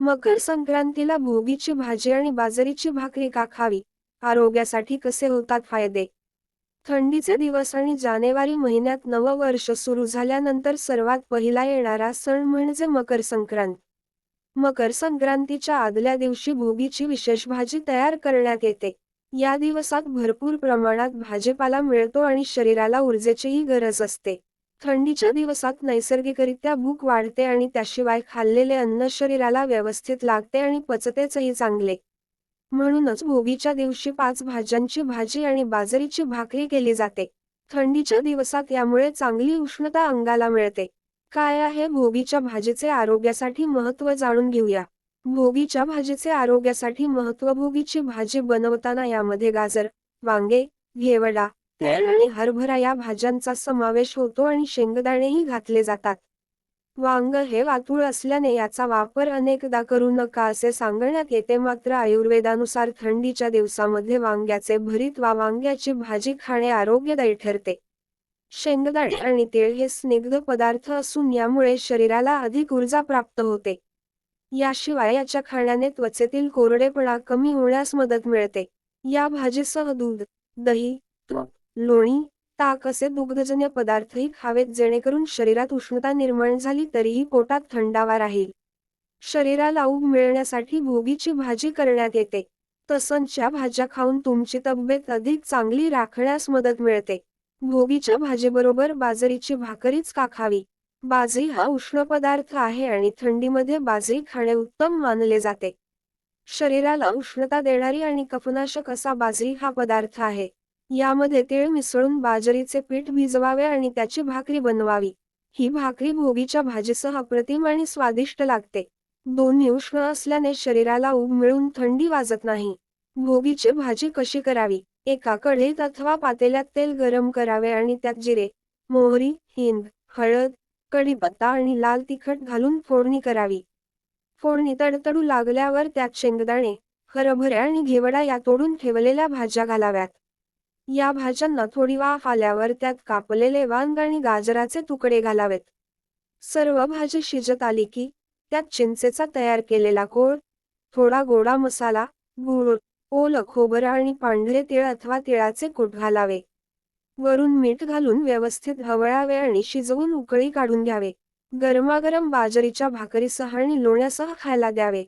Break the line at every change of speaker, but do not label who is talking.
मकर संक्रांतीला भोगीची भाजी आणि बाजरीची भाकरी का खावी? आरोग्यासाठी कसे होतात फायदे? थंडीचे दिवस आणि जानेवारी महिन्यात नववर्ष सुरू झाल्यानंतर सर्वात पहिला येणारा सण म्हणजे मकर संक्रांत. मकर संक्रांतीच्या आदल्या दिवशी भोगीची विशेष भाजी तयार करण्यात येते. या दिवसात भरपूर प्रमाणात भाजीपाला मिळतो आणि शरीराला ऊर्जेचीही गरज असते. थंडीच्या दिवसात नैसर्गिकरित्या भूक वाढते आणि त्याशिवाय खाल्लेले अन्न शरीराला व्यवस्थित लागते आणि पचतेचही चांगले. म्हणूनच भोगीच्या दिवशी पाच भाज्यांची भाजी आणि बाजरीची भाकरी केली जाते. थंडीच्या दिवसात यामुळे चांगली उष्णता अंगाला मिळते. काय आहे भोगीच्या भाजीचे आरोग्यासाठी महत्त्व जाणून घेऊया. भोगीच्या भाजीचे आरोग्यासाठी महत्त्व भोगीची भाजी बनवताना यामध्ये गाजर वांगे घेवडा आणि हरभरा या भाज्यांचा समावेश होतो आणि शेंगदाणेही घातले जातात. वांग हे वातुळ असल्याने याचा वापर अनेकदा करू नका असे सांगण्यात येते. मात्र आयुर्वेदानुसार थंडीच्या दिवसामध्ये वांग्याचे भरीत वा वांग्याची भाजी खाणे आरोग्यदायी ठरते. शेंगदाणे आणि तेळ हे स्निग्ध पदार्थ असून यामुळे शरीराला अधिक ऊर्जा प्राप्त होते. याशिवाय याच्या खाण्याने त्वचेतील कोरडेपणा कमी होण्यास मदत मिळते. या भाजीसह दूध दही तूप लोणी ताक असे दुग्धजन्य पदार्थही खावेत जेणेकरून शरीरात उष्णता निर्माण झाली तरीही पोटात थंडावा राहील. शरीराला उब मिळण्यासाठी भोगीची भाजी करण्यात येते. तसंच्या भाज्या खाऊन तुमची तब्येत अधिक चांगली राखण्यास मदत मिळते. भोगीच्या भाजीबरोबर बाजरीची भाकरीच का खावी? बाजरी हा उष्ण पदार्थ आहे आणि थंडीमध्ये बाजरी खाणे उत्तम मानले जाते. शरीराला उष्णता देणारी आणि कफनाशक असा बाजरी हा पदार्थ आहे. यामध्ये तीळ मिसळून बाजरीचे पीठ भिजवावे आणि त्याची भाकरी बनवावी. ही भाकरी भोगीच्या भाजीसह अप्रतिम आणि स्वादिष्ट लागते. दोन्ही उष्ण असल्याने शरीराला उब मिळून थंडी वाजत नाही. भोगीची भाजी कशी करावी? एका कढईत अथवा पातेल्यात तेल गरम करावे आणि त्यात जिरे मोहरी हिंग हळद कढीपत्ता आणि लाल तिखट घालून फोडणी करावी. फोडणी तडतडू लागल्यावर त्यात शेंगदाणे हरभरे आणि घेवडा या तोडून ठेवलेल्या भाज्या घालाव्यात. या भाज्यांना थोडी वाफ आल्यावर त्यात कापलेले वांग आणि गाजराचे तुकडे घालावेत. सर्व भाजी शिजत आली की त्यात चिंचेचा तयार केलेला कोळ थोडा गोडा मसाला गूळ ओल खोबरं आणि पांढरे तिळ अथवा तिळाचे कूट घालावे. वरून मीठ घालून व्यवस्थित हवळावे आणि शिजवून उकळी काढून घ्यावे. गरमागरम बाजरीच्या भाकरीसह आणि लोण्यासह खायला द्यावे.